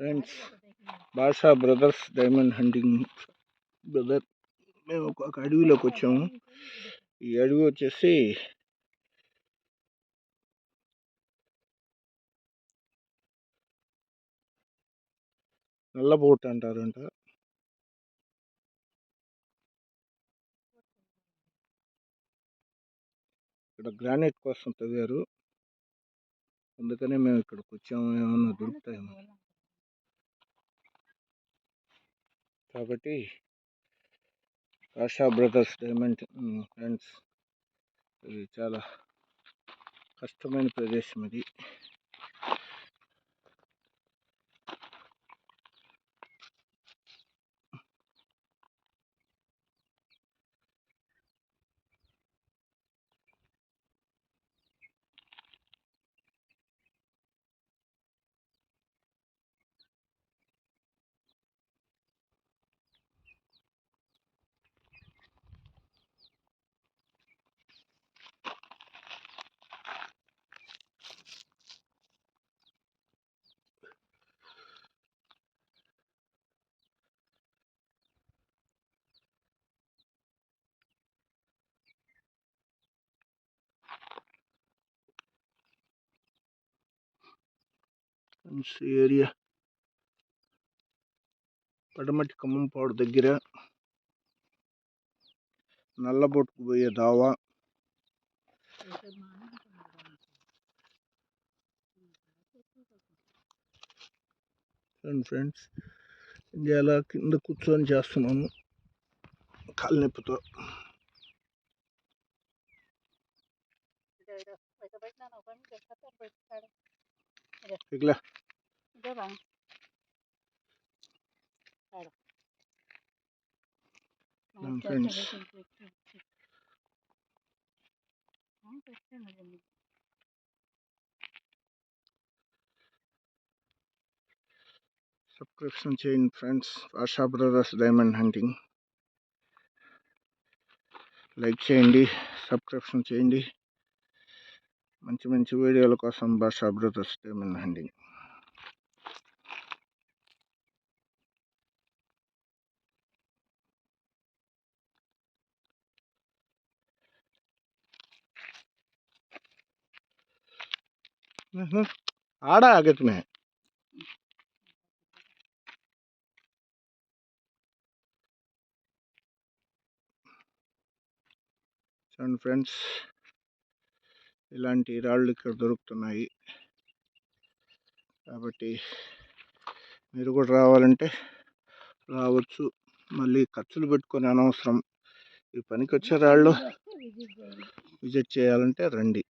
Friends Basha brothers diamond hunting brother మేము ఒక అడవిలోకి వచ్చాము. ఈ అడవి వచ్చేసి నల్లబోట్ అంటారంట. ఇక్కడ గ్రానైట్ కోసం తవ్వారు. అందుకనే మేము ఇక్కడికి వచ్చాము. ఏమన్నా దొరుకుతాయేమో. కాబట్టి ఆశా బ్రదర్స్ డైమండ్ ఫ్రెండ్స్ ఇది చాలా కష్టమైన ప్రదేశం ఇది. ఫ్రెండ్స్ ఏరియా పడమటి ఖమ్మంపాడు దగ్గర. నల్లబొట్టుకు పోయే దావా. ఫ్రెండ్స్ ఇలా కింద కూర్చొని చేస్తున్నాను. కాలు నొప్పితో. ఇట్లా ఫ్రెండ్స్ సబ్స్క్రిప్షన్ చేయండి friends Asha brothers diamond hunting like చేయండి సబ్స్క్రిప్షన్ చేయండి మంచి మంచి వీడియోల కోసం భాషా బ్రదర్స్ డైమండ్ హంటింగ్ आड़ा आगे तुम्हें చూడండి ఫ్రెండ్స్ ఇలాంటి రాళ్ళు ఇక్కడ దొరుకుతున్నాయి. కాబట్టి మీరు కూడా రావాలంటే రావచ్చు. మళ్ళీ ఖర్చులు పెట్టుకొని అనవసరం. ఈ పనికి వచ్చే రాళ్ళు విజిట్ చేయాలంటే రండి.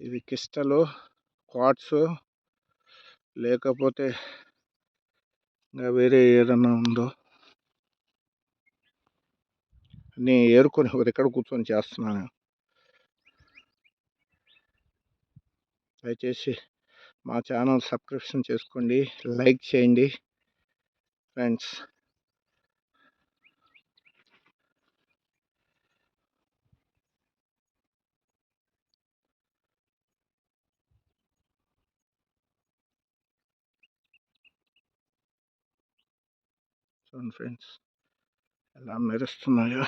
ఇవి కిస్టలు క్వాట్స్ లేకపోతే ఇంకా వేరే ఏదన్నా ఉందో నేను ఏరుకొని ఒకరు ఎక్కడ కూర్చొని చేస్తున్నాను. దయచేసి మా ఛానల్ సబ్స్క్రిప్షన్ చేసుకోండి లైక్ చేయండి ఫ్రెండ్స్. చూడండి ఫ్రెండ్స్. ఎలా మెరుస్తున్నాయో.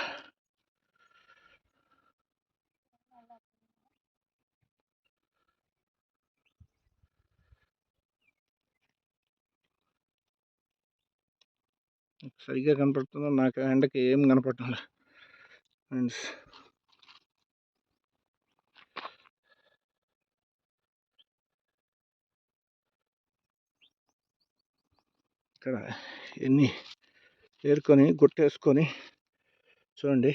సరిగ్గా కనపడుతుందో నాకు ఎండకి ఏం కనపడటం లేదు. ఫ్రెండ్స్. ఇక్కడ ఎన్ని ఏరుకొని గుట్టేసుకొని చూడండి.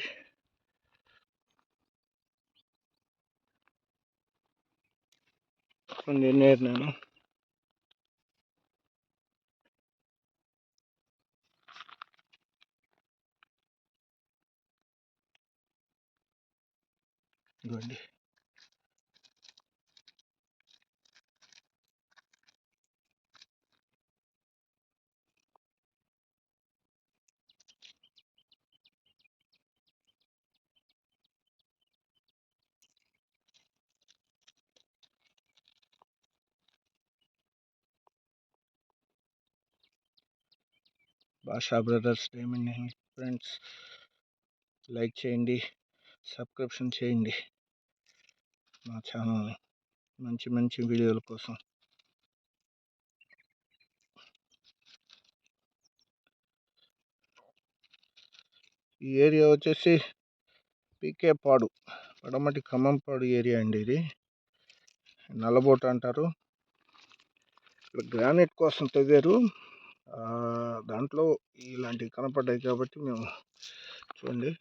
చూడండి ఎన్ని ఏరినాను ఇదిగోండి. Basha brothers diamond friends like చేయండి సబ్స్క్రిప్షన్ చేయండి మా ఛానల్ని. మంచి మంచి వీడియోల కోసం. ఈ ఏరియా వచ్చేసి పీకే పాడు పడమటి ఖమ్మంపాడు ఏరియా అండి ఇది. నల్లబోట అంటారు. ఇక్కడ గ్రానైట్ కోసం తవ్వారు దాంట్లో ఇలాంటివి కనపడ్డాయి కాబట్టి మేము చూడండి.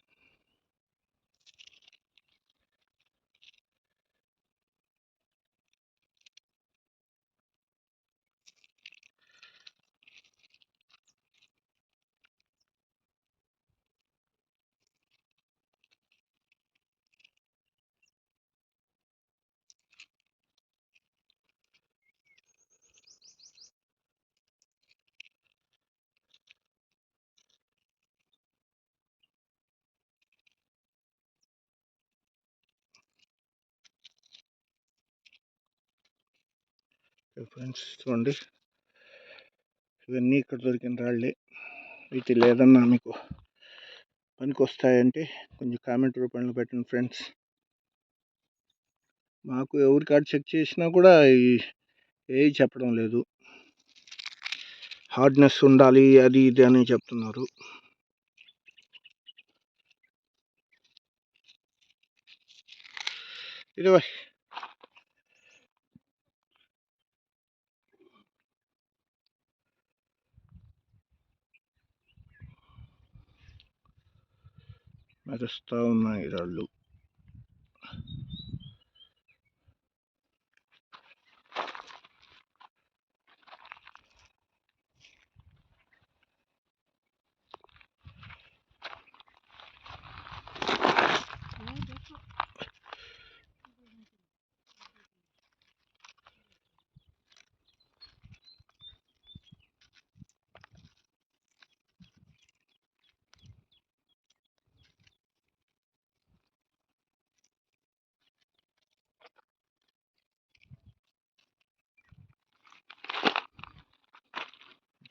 ఫ్రెండ్స్ చూడండి. ఇవన్నీ ఇక్కడ దొరికిన రాళ్ళే. అయితే లేదన్నా మీకు పనికి వస్తాయంటే కొంచెం కామెంట్ రూపంలో పెట్టండి ఫ్రెండ్స్. మాకు ఎవరి కార్డు చెక్ చేసినా కూడా ఏ చెప్పడం లేదు. హార్డ్నెస్ ఉండాలి అది ఇది అని చెప్తున్నారు. ఇరవై మెరుస్తూ ఉన్నాయి రాళ్ళు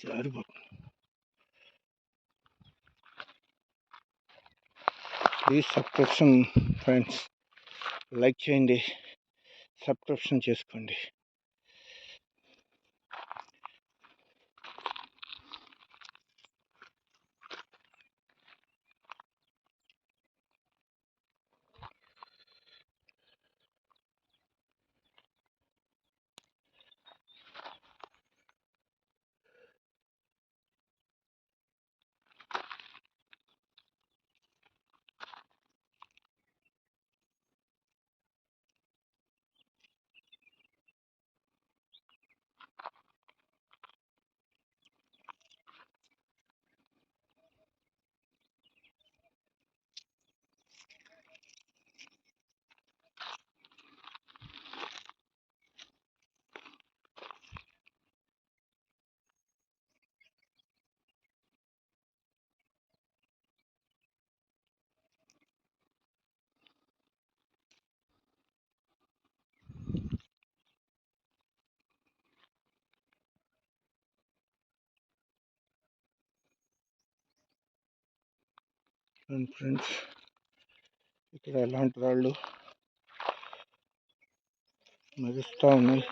జారిపోతుంది ప్లీజ్ సబ్స్క్రిప్షన్ ఫ్రెండ్స్ లైక్ చేయండి. సబ్స్క్రిప్షన్ చేసుకోండి. చూడండి ఫ్రెండ్స్. ఇక్కడ ఎలాంటి రాళ్ళు మెరుస్తూ ఉన్నాయి.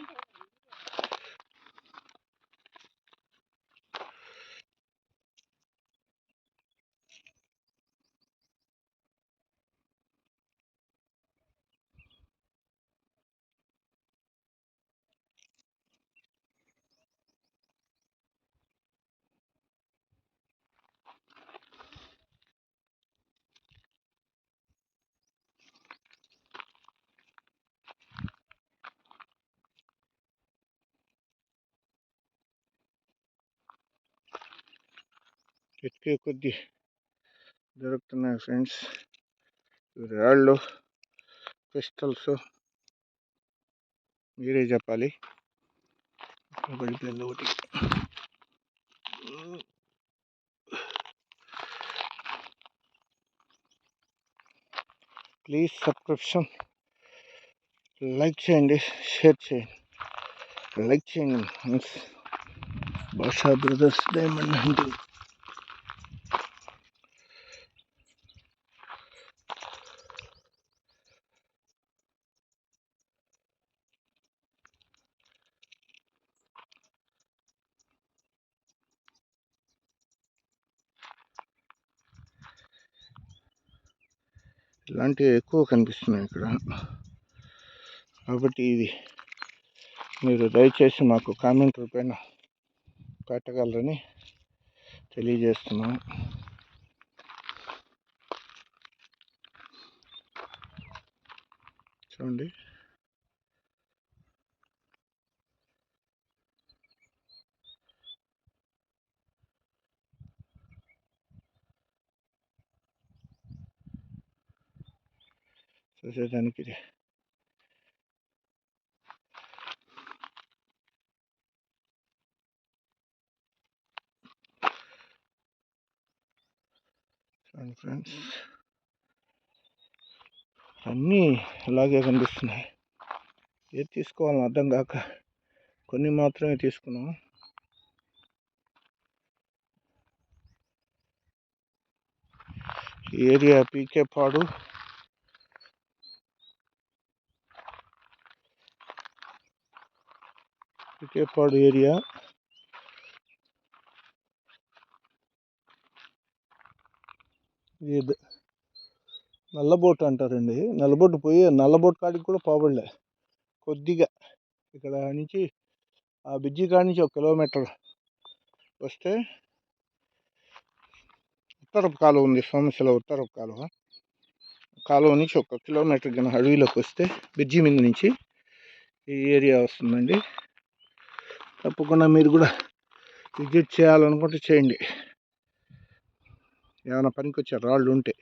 ఎక్కే కొద్ది దొరుకుతున్నాయి ఫ్రెండ్స్. రాళ్ళు క్రిస్టల్స్ మీరే చెప్పాలి. పడిపోయింది ఒకటి. ప్లీజ్ సబ్స్క్రిప్షన్ లైక్ చేయండి షేర్ చేయండి. లైక్ చేయండి భాషా బ్రదర్స్ డైమండ్ అంటే ఇలాంటివి ఎక్కువ కనిపిస్తున్నాయి ఇక్కడ. కాబట్టి ఇది మీరు దయచేసి మాకు కామెంట్ రూపాయన పెట్టగలరని తెలియజేస్తున్నాం చూడండి. చూసేదానికి ఇది చూడండి ఫ్రెండ్స్. అన్నీ అలాగే కనిపిస్తున్నాయి. ఏది తీసుకోవాలని అర్థం కాక కొన్ని మాత్రమే తీసుకున్నాం. ఈ ఏరియా పీకే పాడు. వికేపాడు ఏరియా. ఇది నల్లబోట్ అంటారండి. నల్లబోట్ పోయి నల్లబోట్ కాడికి కూడా పోబడలే. కొద్దిగా ఇక్కడ నుంచి ఆ బ్రిడ్జి కాడి నుంచి ఒక కిలోమీటర్ వస్తే ఉత్తరపు కాలువ ఉంది సోమశిల ఉత్తరపు కాలువ. కాలువ నుంచి ఒక కిలోమీటర్ కింద అడవిలోకి వస్తే బ్రిడ్జి మీద నుంచి ఈ ఏరియా వస్తుందండి. తప్పకుండా మీరు కూడా విజిట్ చేయాలనుకుంటే చేయండి. ఏమైనా పనికి వచ్చే రాళ్ళు ఉంటే.